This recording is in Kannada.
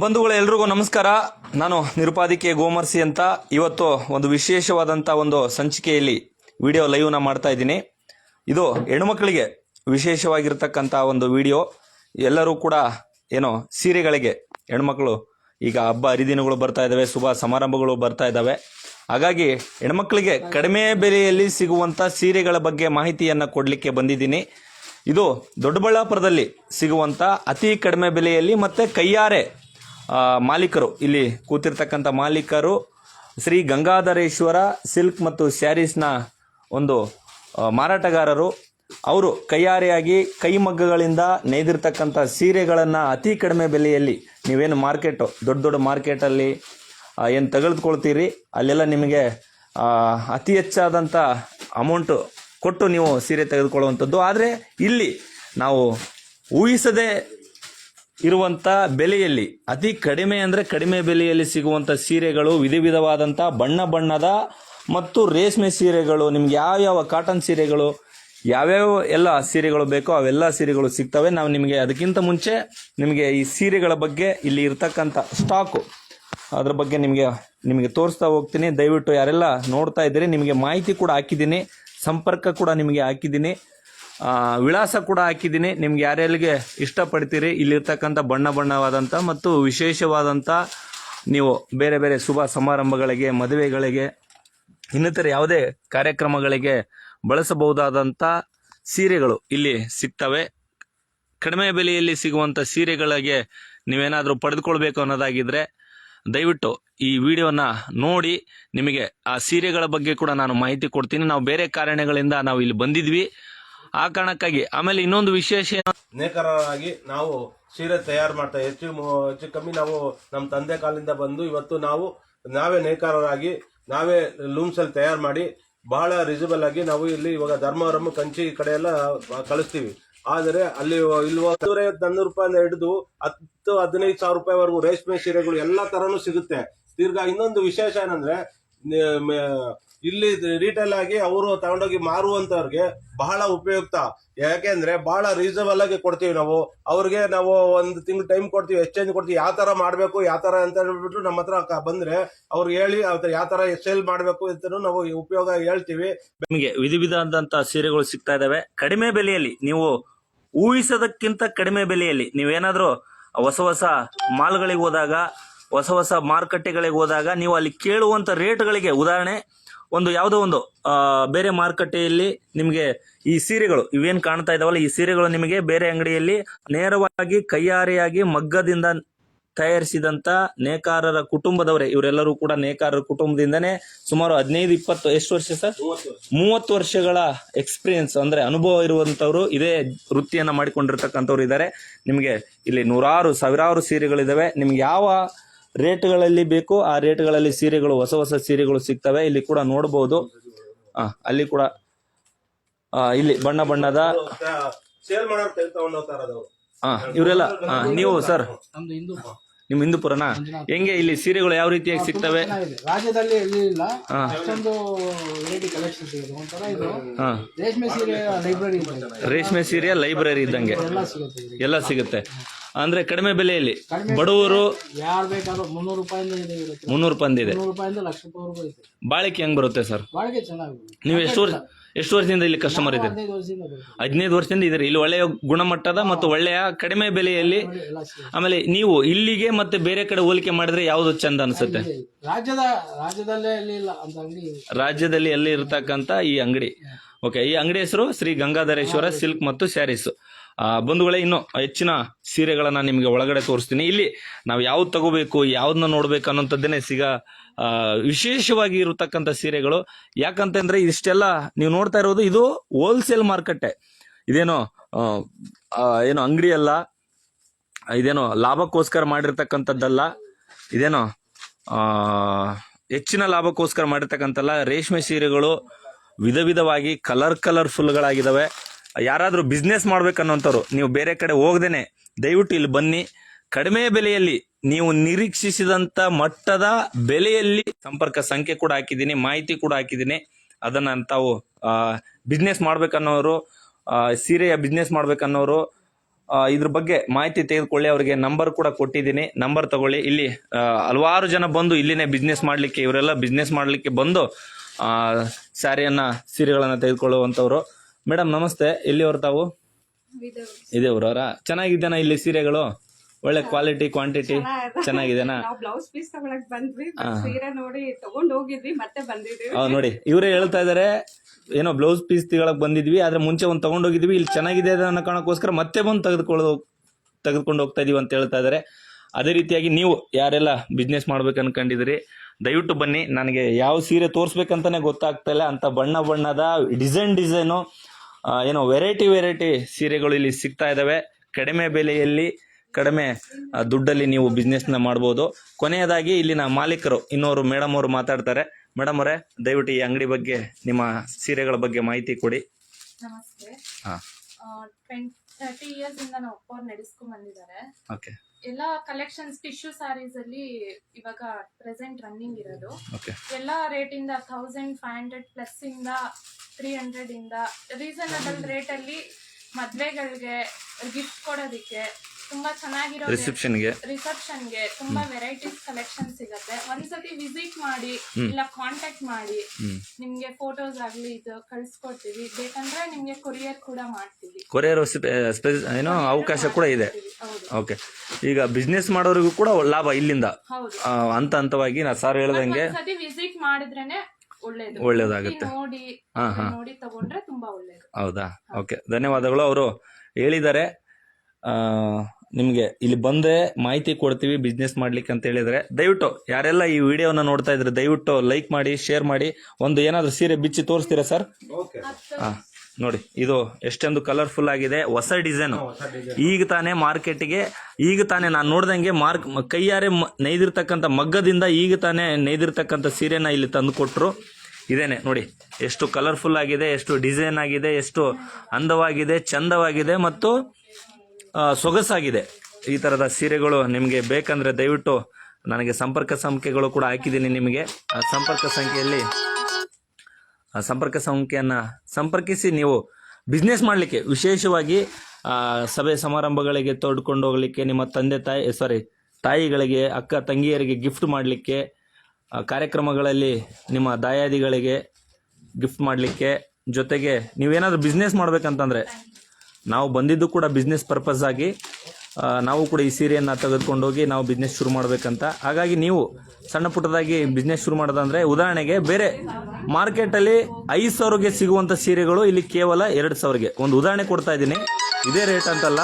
ಬಂಧುಗಳು, ಎಲ್ರಿಗೂ ನಮಸ್ಕಾರ. ನಾನು ನಿರುಪಾದಿಕೆ ಗೋಮರ್ಸಿ ಅಂತ ಇವತ್ತು ಒಂದು ವಿಶೇಷವಾದಂಥ ಒಂದು ಸಂಚಿಕೆಯಲ್ಲಿ ವಿಡಿಯೋ ಲೈವ್ನ ಮಾಡ್ತಾ ಇದ್ದೀನಿ. ಇದು ಹೆಣ್ಮಕ್ಳಿಗೆ ವಿಶೇಷವಾಗಿರ್ತಕ್ಕಂಥ ಒಂದು ವಿಡಿಯೋ. ಎಲ್ಲರೂ ಕೂಡ ಏನೋ ಸೀರೆಗಳಿಗೆ ಹೆಣ್ಮಕ್ಳು, ಈಗ ಹಬ್ಬ, ಹರಿದಿನಗಳು ಬರ್ತಾ ಇದ್ದಾವೆ ಶುಭ ಸಮಾರಂಭಗಳು ಬರ್ತಾ ಇದ್ದಾವೆ ಹಾಗಾಗಿ ಹೆಣ್ಮಕ್ಳಿಗೆ ಕಡಿಮೆ ಬೆಲೆಯಲ್ಲಿ ಸಿಗುವಂಥ ಸೀರೆಗಳ ಬಗ್ಗೆ ಮಾಹಿತಿಯನ್ನು ಕೊಡಲಿಕ್ಕೆ ಬಂದಿದ್ದೀನಿ. ಇದು ದೊಡ್ಡಬಳ್ಳಾಪುರದಲ್ಲಿ ಸಿಗುವಂಥ ಅತಿ ಕಡಿಮೆ ಬೆಲೆಯಲ್ಲಿ ಮತ್ತು ಕೈಯಾರೆ ಮಾಲೀಕರು, ಇಲ್ಲಿ ಕೂತಿರ್ತಕ್ಕಂಥ ಮಾಲೀಕರು ಶ್ರೀ ಗಂಗಾಧರೇಶ್ವರ ಸಿಲ್ಕ್ ಮತ್ತು ಸ್ಯಾರೀಸ್ನ ಒಂದು ಮಾರಾಟಗಾರರು. ಅವರು ಕೈಯಾರೆಯಾಗಿ ಕೈಮಗ್ಗಗಳಿಂದ ನೇಯ್ದಿರ್ತಕ್ಕಂಥ ಸೀರೆಗಳನ್ನು ಅತಿ ಕಡಿಮೆ ಬೆಲೆಯಲ್ಲಿ, ನೀವೇನು ಮಾರ್ಕೆಟು, ದೊಡ್ಡ ದೊಡ್ಡ ಮಾರ್ಕೆಟಲ್ಲಿ ಏನು ತೆಗೆದುಕೊಳ್ತೀರಿ? ಅಲ್ಲೆಲ್ಲ ನಿಮಗೆ ಅತಿ ಹೆಚ್ಚಾದಂಥ ಅಮೌಂಟು ಕೊಟ್ಟು ನೀವು ಸೀರೆ ತೆಗೆದುಕೊಳ್ಳುವಂಥದ್ದು. ಆದರೆ ಇಲ್ಲಿ ನಾವು ಊಹಿಸದೆ ಇರುವಂಥ ಬೆಲೆಯಲ್ಲಿ, ಅತಿ ಕಡಿಮೆ ಅಂದರೆ ಕಡಿಮೆ ಬೆಲೆಯಲ್ಲಿ ಸಿಗುವಂಥ ಸೀರೆಗಳು ವಿಧ ವಿಧವಾದಂಥ ಬಣ್ಣ ಬಣ್ಣದ ಮತ್ತು ರೇಷ್ಮೆ ಸೀರೆಗಳು, ನಿಮ್ಗೆ ಯಾವ್ಯಾವ ಕಾಟನ್ ಸೀರೆಗಳು, ಯಾವ್ಯಾವ ಎಲ್ಲ ಸೀರೆಗಳು ಬೇಕೋ ಅವೆಲ್ಲ ಸೀರೆಗಳು ಸಿಗ್ತವೆ. ನಾವು ನಿಮಗೆ ಅದಕ್ಕಿಂತ ಮುಂಚೆ ನಿಮಗೆ ಈ ಸೀರೆಗಳ ಬಗ್ಗೆ ಇಲ್ಲಿ ಇರ್ತಕ್ಕಂಥ ಸ್ಟಾಕು ಅದ್ರ ಬಗ್ಗೆ ನಿಮಗೆ ನಿಮಗೆ ತೋರಿಸ್ತಾ ಹೋಗ್ತೀನಿ. ದಯವಿಟ್ಟು ಯಾರೆಲ್ಲ ನೋಡ್ತಾ ಇದ್ದೀರಿ, ನಿಮಗೆ ಮಾಹಿತಿ ಕೂಡ ಹಾಕಿದ್ದೀನಿ, ಸಂಪರ್ಕ ಕೂಡ ನಿಮಗೆ ಹಾಕಿದ್ದೀನಿ. ವಿಳಾಸ ಕೂಡ ಹಾಕಿದ್ದೀನಿ. ನಿಮ್ಗೆ ಯಾರ್ಯಾರಿಗೆ ಇಷ್ಟಪಡ್ತೀರಿ, ಇಲ್ಲಿರ್ತಕ್ಕಂಥ ಬಣ್ಣ ಬಣ್ಣವಾದಂಥ ಮತ್ತು ವಿಶೇಷವಾದಂಥ ನೀವು ಬೇರೆ ಬೇರೆ ಶುಭ ಸಮಾರಂಭಗಳಿಗೆ, ಮದುವೆಗಳಿಗೆ, ಇನ್ನಿತರ ಯಾವುದೇ ಕಾರ್ಯಕ್ರಮಗಳಿಗೆ ಬಳಸಬಹುದಾದಂಥ ಸೀರೆಗಳು ಇಲ್ಲಿ ಸಿಗ್ತವೆ. ಕಡಿಮೆ ಬೆಲೆಯಲ್ಲಿ ಸಿಗುವಂಥ ಸೀರೆಗಳಿಗೆ ನೀವೇನಾದರೂ ಪಡೆದುಕೊಳ್ಬೇಕು ಅನ್ನೋದಾಗಿದ್ದರೆ ದಯವಿಟ್ಟು ಈ ವಿಡಿಯೋನ ನೋಡಿ. ನಿಮಗೆ ಆ ಸೀರೆಗಳ ಬಗ್ಗೆ ಕೂಡ ನಾನು ಮಾಹಿತಿ ಕೊಡ್ತೀನಿ. ನಾವು ಬೇರೆ ಕಾರಣಗಳಿಂದ ನಾವು ಇಲ್ಲಿ ಬಂದಿದ್ವಿ. ಆ ಕಾರಣಕ್ಕಾಗಿ. ಆಮೇಲೆ ಇನ್ನೊಂದು ವಿಶೇಷ ನೇಕಾರರಾಗಿ ನಾವು ಸೀರೆ ತಯಾರು ಮಾಡ್ತಾ ಹೆಚ್ಚು ಹೆಚ್ಚು ಕಮ್ಮಿ ನಾವು ನಮ್ಮ ತಂದೆ ಕಾಲಿಂದ ಬಂದು ಇವತ್ತು ನಾವು ನಾವೇ ನೇಕಾರರಾಗಿ ನಾವೇ ಲೂಮ್ಸ್ ಅಲ್ಲಿ ತಯಾರು ಮಾಡಿ ಬಹಳ ರಿಸಬಲ್ ಆಗಿ ನಾವು ಇಲ್ಲಿ ಇವಾಗ ಧರ್ಮವರಂ, ಕಂಚಿ ಕಡೆ ಎಲ್ಲ ಕಳಿಸ್ತೀವಿ. ಆದರೆ ಅಲ್ಲಿ ಇಲ್ಲಿ ನೂರೈವತ್ತು ನಾನ್ನೂರು ರೂಪಾಯಿಂದ ಹಿಡಿದು ಹತ್ತು ಹದಿನೈದು ಸಾವಿರ ರೂಪಾಯಿವರೆಗೂ ರೇಷ್ಮೆ ಸೀರೆಗಳು ಎಲ್ಲಾ ತರನು ಸಿಗುತ್ತೆ. ತಿರ್ಗಾ ಇನ್ನೊಂದು ವಿಶೇಷ ಏನಂದ್ರೆ ಇಲ್ಲಿ ರೀಟೇಲ್ ಆಗಿ ಅವರು ತಗೊಂಡೋಗಿ ಮಾರುವಂತವ್ರಿಗೆ ಬಹಳ ಉಪಯುಕ್ತ. ಯಾಕೆಂದ್ರೆ ಬಹಳ ರೀಸನಬಲ್ ಆಗಿ ಕೊಡ್ತೀವಿ ನಾವು. ಅವ್ರಿಗೆ ನಾವು ಒಂದು ತಿಂಗಳು ಟೈಮ್ ಕೊಡ್ತೀವಿ ಎಕ್ಸ್ಚೇಂಜ್ ಕೊಡ್ತೀವಿ, ಯಾವ ತರ ಮಾಡ್ಬೇಕು, ಯಾವ ತರ ಅಂತ ಹೇಳ್ಬಿಟ್ಟು ನಮ್ಮ ಹತ್ರ ಬಂದ್ರೆ ಅವ್ರು ಹೇಳಿ ಯಾವ ತರ ಸೇಲ್ ಮಾಡ್ಬೇಕು ಅಂತ ನಾವು ಉಪಯೋಗ ಹೇಳ್ತೀವಿ. ನಿಮಗೆ ವಿಧ ವಿಧವಾದಂಥ ಸೀರೆಗಳು ಸಿಗ್ತಾ ಇದಾವೆ. ಕಡಿಮೆ ಬೆಲೆಯಲ್ಲಿ ನೀವು ಊಹಿಸೋದಕ್ಕಿಂತ ಕಡಿಮೆ ಬೆಲೆಯಲ್ಲಿ ನೀವೇನಾದ್ರೂ ಹೊಸ ಹೊಸ ಮಾಲ್ಗಳಿಗೆ ಹೋದಾಗ, ಹೊಸ ಹೊಸ ಮಾರುಕಟ್ಟೆಗಳಿಗೆ ಹೋದಾಗ ನೀವು ಅಲ್ಲಿ ಕೇಳುವಂತ ರೇಟ್ಗಳಿಗೆ ಉದಾಹರಣೆ ಒಂದು ಯಾವುದೋ ಒಂದು ಬೇರೆ ಮಾರುಕಟ್ಟೆಯಲ್ಲಿ ನಿಮಗೆ ಈ ಸೀರೆಗಳು, ಇವೇನು ಕಾಣ್ತಾ ಇದಾವಲ್ಲ, ಈ ಸೀರೆಗಳು ನಿಮಗೆ ಬೇರೆ ಅಂಗಡಿಯಲ್ಲಿ ನೇರವಾಗಿ ಕೈಯಾರೆಯಾಗಿ ಮಗ್ಗದಿಂದ ತಯಾರಿಸಿದಂತ ನೇಕಾರರ ಕುಟುಂಬದವರೇ, ಇವರೆಲ್ಲರೂ ಕೂಡ ನೇಕಾರರ ಕುಟುಂಬದಿಂದನೇ ಸುಮಾರು ಹದಿನೈದು, ಇಪ್ಪತ್ತು, ಎಷ್ಟು ವರ್ಷ ಸರ್? ಮೂವತ್ತು ವರ್ಷಗಳ ಎಕ್ಸ್ಪೀರಿಯನ್ಸ್ ಅಂದ್ರೆ ಅನುಭವ ಇರುವಂತವ್ರು ಇದೇ ವೃತ್ತಿಯನ್ನ ಮಾಡಿಕೊಂಡಿರ್ತಕ್ಕಂಥವ್ರು ಇದ್ದಾರೆ. ನಿಮಗೆ ಇಲ್ಲಿ ನೂರಾರು, ಸಾವಿರಾರು ಸೀರೆಗಳಿದಾವೆ. ನಿಮ್ಗೆ ಯಾವ ರೇಟ್ಗಳಲ್ಲಿ ಬೇಕು ಆ ರೇಟ್ಗಳಲ್ಲಿ ಸೀರೆಗಳು ಹೊಸ ಹೊಸ ಸೀರೆಗಳು ಸಿಗ್ತವೆ. ಇಲ್ಲಿ ಕೂಡ ನೋಡಬಹುದು ಆ, ಅಲ್ಲಿ ಕೂಡ ಆ, ಇಲ್ಲಿ ಬಣ್ಣ ಬಣ್ಣದ ಸೇಲ್ ಮಾಡೋರು ತಗೊಂಡು ಹೋಗ್ತಾ ಆ, ಇವರೆಲ್ಲ ನೀವು ಸರ್? ನಿಮ್ ಹಿಂದೂಪುರನ? ಹೆಂಗೆ ಇಲ್ಲಿ ಸೀರೆಗಳು ಯಾವ ರೀತಿಯಾಗಿ ಸಿಗ್ತವೆ? ರಾಜ್ಯದಲ್ಲಿ ಎಲ್ಲಿ ಇಲ್ಲ. ಹಾ. ಅಷ್ಟೊಂದು ವೆರೈಟಿ ಕಲೆಕ್ಷನ್ ಸಿಗುತ್ತೆ. ಒಂಥರ ಇದು ರೇಷ್ಮೆ ಸೀರೆ ಲೈಬ್ರರಿ ರೇಷ್ಮೆ ಸೀರೆ ಲೈಬ್ರರಿ ಇದ್ದಂಗೆ. ಎಲ್ಲ ಸಿಗುತ್ತೆ. ಎಲ್ಲ ಸಿಗುತ್ತೆ. ಅಂದ್ರೆ ಕಡಿಮೆ ಬೆಲೆಯಲ್ಲಿ. ಬಡವರು ಯಾರು ಬೇಕಾದ್ರೂ ಮುನ್ನೂರು ರೂಪಾಯಿಂದ ಇದೆ ಇರುತ್ತೆ. ಮುನ್ನೂರು ರೂಪಾಯಿ ಇದೆ. ಮುನ್ನೂರು ರೂಪಾಯಿಂದ ಲಕ್ಷ ರೂಪಾಯಿವರೆಗೂ ಇದೆ. ಬಾಳಿಕೆ ಹೆಂಗ್ ಬರುತ್ತೆ ಸರ್? ಬಾಳಿಕೆ ಚೆನ್ನಾಗಿದೆ. ನೀವು ಎಷ್ಟು ವರ್ಷ ಎಷ್ಟು ವರ್ಷದಿಂದ ಇಲ್ಲಿ ಕಸ್ಟಮರ್ ಇದೆ ಹದಿನೈದು ವರ್ಷದಿಂದ ಬರುತ್ತೆ ಹದಿನೈದು ವರ್ಷದಿಂದ ಇದ್ದೀರಿ. ಇಲ್ಲಿ ಒಳ್ಳೆಯ ಗುಣಮಟ್ಟದ ಮತ್ತು ಒಳ್ಳೆಯ ಕಡಿಮೆ ಬೆಲೆಯಲ್ಲಿ ಎಲ್ಲ ಸಿಗುತ್ತೆ. ಆಮೇಲೆ ನೀವು ಇಲ್ಲಿಗೆ ಮತ್ತೆ ಬೇರೆ ಕಡೆ ಹೋಲಿಕೆ ಮಾಡಿದ್ರೆ ಯಾವ್ದು ಚಂದ ಅನ್ಸುತ್ತೆ? ರಾಜ್ಯದ ರಾಜ್ಯದಲ್ಲೇ ಎಲ್ಲಿ ಇಲ್ಲ ಅಂತ ಅಂಗಡಿ. ರಾಜ್ಯದಲ್ಲಿ ಎಲ್ಲಿ ಇರತಕ್ಕಂತ ಈ ಅಂಗಡಿ. ಓಕೆ ಈ ಅಂಗಡಿ ಹೆಸರು ಶ್ರೀ ಗಂಗಾಧರೇಶ್ವರ. ಸಿಲ್ಕ್ ಮತ್ತು ಸ್ಯಾರೀಸ್. ಬಂಧುಗಳೇ, ಇನ್ನು ಹೆಚ್ಚಿನ ಸೀರೆಗಳನ್ನು ನಿಮಗೆ ಒಳಗಡೆ ತೋರಿಸ್ತೀನಿ. ಇಲ್ಲಿ ನಾವು ಯಾವ್ದು ತಗೋಬೇಕು ಯಾವ್ದನ್ನ ನೋಡ್ಬೇಕು ಅನ್ನೋಂಥದ್ದೇನೆ ಸಿಗ ವಿಶೇಷವಾಗಿ ಇರತಕ್ಕಂಥ ಸೀರೆಗಳು. ಯಾಕಂತಂದ್ರೆ ಇಷ್ಟೆಲ್ಲ ನೀವು ನೋಡ್ತಾ ಇರೋದು ಇದು ಹೋಲ್ಸೇಲ್ ಮಾರ್ಕೆಟೆ ಇದೇನು ಏನು ಅಂಗಡಿ ಅಲ್ಲ, ಇದೇನೋ ಲಾಭಕ್ಕೋಸ್ಕರ ಮಾಡಿರ್ತಕ್ಕಂಥದ್ದಲ್ಲ, ಇದೇನು ಹೆಚ್ಚಿನ ಲಾಭಕ್ಕೋಸ್ಕರ ಮಾಡಿರ್ತಕ್ಕಂಥಲ್ಲ ರೇಷ್ಮೆ ಸೀರೆಗಳು ವಿಧ ವಿಧವಾಗಿ ಕಲರ್ ಕಲರ್ಫುಲ್ಗಳಾಗಿದ್ದಾವೆ ಯಾರಾದರೂ ಬಿಸ್ನೆಸ್ ಮಾಡ್ಬೇಕನ್ನೋಂಥವ್ರು, ನೀವು ಬೇರೆ ಕಡೆ ಹೋಗ್ದೇನೆ, ದಯವಿಟ್ಟು ಇಲ್ಲಿ ಬನ್ನಿ. ಕಡಿಮೆ ಬೆಲೆಯಲ್ಲಿ ನೀವು ನಿರೀಕ್ಷಿಸಿದಂಥ ಮಟ್ಟದ ಬೆಲೆಯಲ್ಲಿ ಸಂಪರ್ಕ ಸಂಖ್ಯೆ ಕೂಡ ಹಾಕಿದ್ದೀನಿ, ಮಾಹಿತಿ ಕೂಡ ಹಾಕಿದ್ದೀನಿ. ಅದನ್ನು ತಾವು ಬಿಸ್ನೆಸ್ ಮಾಡ್ಬೇಕನ್ನೋರು ಸೀರೆಯ ಬಿಸ್ನೆಸ್ ಮಾಡ್ಬೇಕನ್ನೋರು ಇದ್ರ ಬಗ್ಗೆ ಮಾಹಿತಿ ತೆಗೆದುಕೊಳ್ಳಿ, ಅವರಿಗೆ ನಂಬರ್ ಕೂಡ ಕೊಟ್ಟಿದ್ದೀನಿ. ನಂಬರ್ ತಗೊಳ್ಳಿ. ಇಲ್ಲಿ ಹಲವಾರು ಜನ ಬಂದು ಇಲ್ಲಿನೇ ಬಿಸ್ನೆಸ್ ಮಾಡಲಿಕ್ಕೆ, ಇವರೆಲ್ಲ ಬಿಸ್ನೆಸ್ ಮಾಡಲಿಕ್ಕೆ ಬಂದು ಸೀರೆಗಳನ್ನು ಸೀರೆಗಳನ್ನ ತೆಗೆದುಕೊಳ್ಳುವಂಥವ್ರು. ಮೇಡಮ್ ನಮಸ್ತೆ. ಎಲ್ಲಿಯವರು ತಾವು? ಇದೇ ಊರವರ ಚೆನ್ನಾಗಿದ್ದೇನಾ ಇಲ್ಲಿ ಸೀರೆಗಳು? ಒಳ್ಳೆ ಕ್ವಾಲಿಟಿ ಕ್ವಾಂಟಿಟಿ ಚೆನ್ನಾಗಿದೆನಾ ಬ್ಲೌಸ್ ಪೀಸ್ ತಗೊಳಕ್ ಬಂದ್ವಿ ಸೀರೆ ನೋಡಿ ತಗೊಂಡ್ ಹೋಗಿದ್ವಿ ಮತ್ತೆ ಬಂದಿದೀವಿ ನೋಡಿ ಇವರೇ ಹೇಳ್ತಾ ಇದಾರೆ ಏನೋ ಬ್ಲೌಸ್ ಪೀಸ್ ತಗೊಳಕ್ ಬಂದಿದ್ವಿ ಆದ್ರೆ ಮುಂಚೆ ಒಂದು ತಗೊಂಡೋಗಿದ್ವಿ ಇಲ್ಲಿ ಚೆನ್ನಾಗಿದೆ ಅನ್ನೋ ಕಾರಣಕ್ಕೋಸ್ಕರ ಮತ್ತೆ ಬಂದು ತೆಗೆದುಕೊಳ್ಳೋ ತೆಗೆದುಕೊಂಡು ಹೋಗ್ತಾ ಇದೀವಿ ಅಂತ ಹೇಳ್ತಾ ಇದಾರೆ. ಅದೇ ರೀತಿಯಾಗಿ ನೀವು ಯಾರೆಲ್ಲ ಬಿಸ್ನೆಸ್ ಮಾಡ್ಬೇಕು ಅನ್ಕೊಂಡಿದ್ರಿ ದಯವಿಟ್ಟು ಬನ್ನಿ. ನನಗೆ ಯಾವ ಸೀರೆ ತೋರಿಸ್ಬೇಕಂತಾನೆ ಗೊತ್ತಾಗ್ತಾ ಇಲ್ಲ. ಅಂತ ಬಣ್ಣ ಬಣ್ಣದ ಡಿಸೈನ್ ಡಿಸೈನು ಏನೋ ವೆರೈಟಿ ವೆರೈಟಿ ಸೀರೆಗಳು ಇಲ್ಲಿ ಸಿಗ್ತಾ ಇದಾವೆ. ಕಡಿಮೆ ಬೆಲೆಯಲ್ಲಿ ಕಡಿಮೆ ದುಡ್ಡಲ್ಲಿ ನೀವು ಬಿಸ್ನೆಸ್ನ ಮಾಡ್ಬೋದು. ಕೊನೆಯದಾಗಿ ಇಲ್ಲಿನ ಮಾಲೀಕರು ಇನ್ನೋರು ಮೇಡಮ್ ಅವರು ಮಾತಾಡ್ತಾರೆ. ಮೇಡಮ್ ಅವರೇ ದಯವಿಟ್ಟು ಈ ಅಂಗಡಿ ಬಗ್ಗೆ ನಿಮ್ಮ ಸೀರೆಗಳ ಬಗ್ಗೆ ಮಾಹಿತಿ ಕೊಡಿ. ನಮಸ್ತೆ. ಹಾ. ತರ್ಟಿ ಇಯರ್ಸ್ ಇಂದ ನಾವು ಒಪ್ಪೋರ್ ನಡೆಸ್ಕೊಂಡ್ ಬಂದಿದ್ದಾರೆ ಓಕೆ ಎಲ್ಲ ಕಲೆಕ್ಷನ್ಸ್ ಟಿಶ್ಯೂ ಸಾರೀಸ್ ಅಲ್ಲಿ ಇವಾಗ ಪ್ರೆಸೆಂಟ್ ರನ್ನಿಂಗ್ ಇರೋದು. ಓಕೆ ಎಲ್ಲ ರೇಟ್ ಇಂದ ಥೌಸಂಡ್ ಫೈವ್ ಹಂಡ್ರೆಡ್ ಪ್ಲಸ್ ಇಂದ ತ್ರೀ ಹಂಡ್ರೆಡ್ ಇಂದ ರೀಸನಬಲ್ ರೇಟ್ ಅಲ್ಲಿ ಮದ್ವೆಗಳಿಗೆ ಗಿಫ್ಟ್ ಕೊಡೋದಿಕ್ಕೆ ತುಂಬಾ ಚೆನ್ನಾಗಿರೋ ರಿಸೆಪ್ಷನ್ಗೆ ರಿಸೆಪ್ಷನ್ಗೆ ತುಂಬಾ ವೆರೈಟೀಸ್ ಕಲೆಕ್ಷನ್ ಸಿಗತ್ತೆ. ಒಂದ್ಸತಿ ವಿಸಿಟ್ ಮಾಡಿ ಇಲ್ಲ ಕಾಂಟ್ಯಾಕ್ಟ್ ಮಾಡಿ ನಿಮ್ಗೆ ಫೋಟೋಸ್ ಆಗ್ಲಿ ಇದು ಕಳ್ಸ್ಕೊಡ್ತೀವಿ. ಬೇಕಂದ್ರೆ ನಿಮ್ಗೆ ಕೊರಿಯರ್ ಕೂಡ ಮಾಡ್ತೀವಿ. ಕೊರಿಯರ್ ಏನೋ ಅವಕಾಶ ಕೂಡ ಇದೆ. ಓಕೆ ಈಗ ಬಿಸ್ನೆಸ್ ಮಾಡೋರಿಗೂ ಕೂಡ ಲಾಭ ಇಲ್ಲಿಂದ. ಹಂತ ಹಂತವಾಗಿ ನಾ ಸರ್ ಹೇಳ್ದಂಗೆ ವಿಸಿಟ್ ಮಾಡಿದ್ರೇನೆ ಒಳ್ಳೇದು. ಒಳ್ಳೇದಾಗುತ್ತೆ. ನೋಡಿ ತಗೊಂಡ್ರೆ ತುಂಬಾ ಒಳ್ಳೇದು. ಹೌದಾ? ಓಕೆ ಧನ್ಯವಾದಗಳು. ಅವರು ಹೇಳಿದ್ದಾರೆ. ಆ, ನಿಮಗೆ ಇಲ್ಲಿ ಬಂದೆ ಮಾಹಿತಿ ಕೊಡ್ತೀವಿ ಬಿಸ್ನೆಸ್ ಮಾಡ್ಲಿಕ್ಕೆ ಅಂತ ಹೇಳಿದ್ರೆ. ದಯವಿಟ್ಟು ಯಾರೆಲ್ಲ ಈ ವಿಡಿಯೋನ ನೋಡ್ತಾ ಇದ್ರೆ ದಯವಿಟ್ಟು ಲೈಕ್ ಮಾಡಿ ಶೇರ್ ಮಾಡಿ. ಒಂದು ಏನಾದ್ರು ಸೀರೆ ಬಿಚ್ಚಿ ತೋರಿಸ್ತೀರಾ ಸರ್? ಹಾ ನೋಡಿ ಇದು ಎಷ್ಟೊಂದು ಕಲರ್ಫುಲ್ ಆಗಿದೆ. ಹೊಸ ಡಿಸೈನ್ ಈಗ ತಾನೇ ಮಾರ್ಕೆಟ್ಗೆ ಈಗ ತಾನೇ ನಾನು ನೋಡ್ದಂಗೆ ಮಾರ್ಕ್ ಕೈಯಾರೆ ನೇಯ್ದಿರ್ತಕ್ಕಂಥ ಮಗ್ಗದಿಂದ ಈಗ ತಾನೇ ನೇಯ್ದಿರ್ತಕ್ಕಂಥ ಸೀರೆನ ಇಲ್ಲಿ ತಂದು ಕೊಟ್ಟರು ಇದೇನೆ ನೋಡಿ ಎಷ್ಟು ಕಲರ್ಫುಲ್ ಆಗಿದೆ ಎಷ್ಟು ಡಿಸೈನ್ ಆಗಿದೆ ಎಷ್ಟು ಅಂದವಾಗಿದೆ ಚಂದವಾಗಿದೆ ಮತ್ತು ಸೊಗಸಾಗಿದೆ. ಈ ಥರದ ಸೀರೆಗಳು ನಿಮಗೆ ಬೇಕಂದ್ರೆ ದಯವಿಟ್ಟು ನನಗೆ ಸಂಪರ್ಕ ಸಂಖ್ಯೆಗಳು ಕೂಡ ಹಾಕಿದ್ದೀನಿ ನಿಮಗೆ. ಆ, ಸಂಪರ್ಕ ಸಂಖ್ಯೆಯಲ್ಲಿ, ಆ, ಸಂಪರ್ಕ ಸಂಖ್ಯೆಯನ್ನು ಸಂಪರ್ಕಿಸಿ ನೀವು ಬಿಸ್ನೆಸ್ ಮಾಡಲಿಕ್ಕೆ, ವಿಶೇಷವಾಗಿ ಸಭೆ ಸಮಾರಂಭಗಳಿಗೆ ತೊಡ್ಕೊಂಡು ಹೋಗ್ಲಿಕ್ಕೆ, ನಿಮ್ಮ ತಂದೆ ತಾಯಿ ಸಾರಿ ತಾಯಿಗಳಿಗೆ, ಅಕ್ಕ ತಂಗಿಯರಿಗೆ ಗಿಫ್ಟ್ ಮಾಡಲಿಕ್ಕೆ ಕಾರ್ಯಕ್ರಮಗಳಲ್ಲಿ ನಿಮ್ಮ ದಾಯಾದಿಗಳಿಗೆ ಗಿಫ್ಟ್ ಮಾಡಲಿಕ್ಕೆ ಜೊತೆಗೆ ನೀವೇನಾದರೂ ಬಿಸ್ನೆಸ್ ಮಾಡ್ಬೇಕಂತಂದ್ರೆ ನಾವು ಬಂದಿದ್ದು ಕೂಡ ಬಿಸ್ನೆಸ್ ಪರ್ಪಸ್ ಆಗಿ ನಾವು ಕೂಡ ಈ ಸೀರೆಯನ್ನು ತೆಗೆದುಕೊಂಡೋಗಿ ನಾವು ಬಿಸ್ನೆಸ್ ಶುರು ಮಾಡಬೇಕಂತ. ಹಾಗಾಗಿ ನೀವು ಸಣ್ಣ ಪುಟ್ಟದಾಗಿ ಬಿಸ್ನೆಸ್ ಶುರು ಮಾಡೋದಂದ್ರೆ ಉದಾಹರಣೆಗೆ ಬೇರೆ ಮಾರ್ಕೆಟಲ್ಲಿ ಐದು ಸಾವಿರಗೆ ಸಿಗುವಂಥ ಸೀರೆಗಳು ಇಲ್ಲಿ ಕೇವಲ ಎರಡು ಸಾವಿರಗೆ ಒಂದು ಉದಾಹರಣೆ ಕೊಡ್ತಾ ಇದ್ದೀನಿ. ಇದೇ ರೇಟ್ ಅಂತಲ್ಲ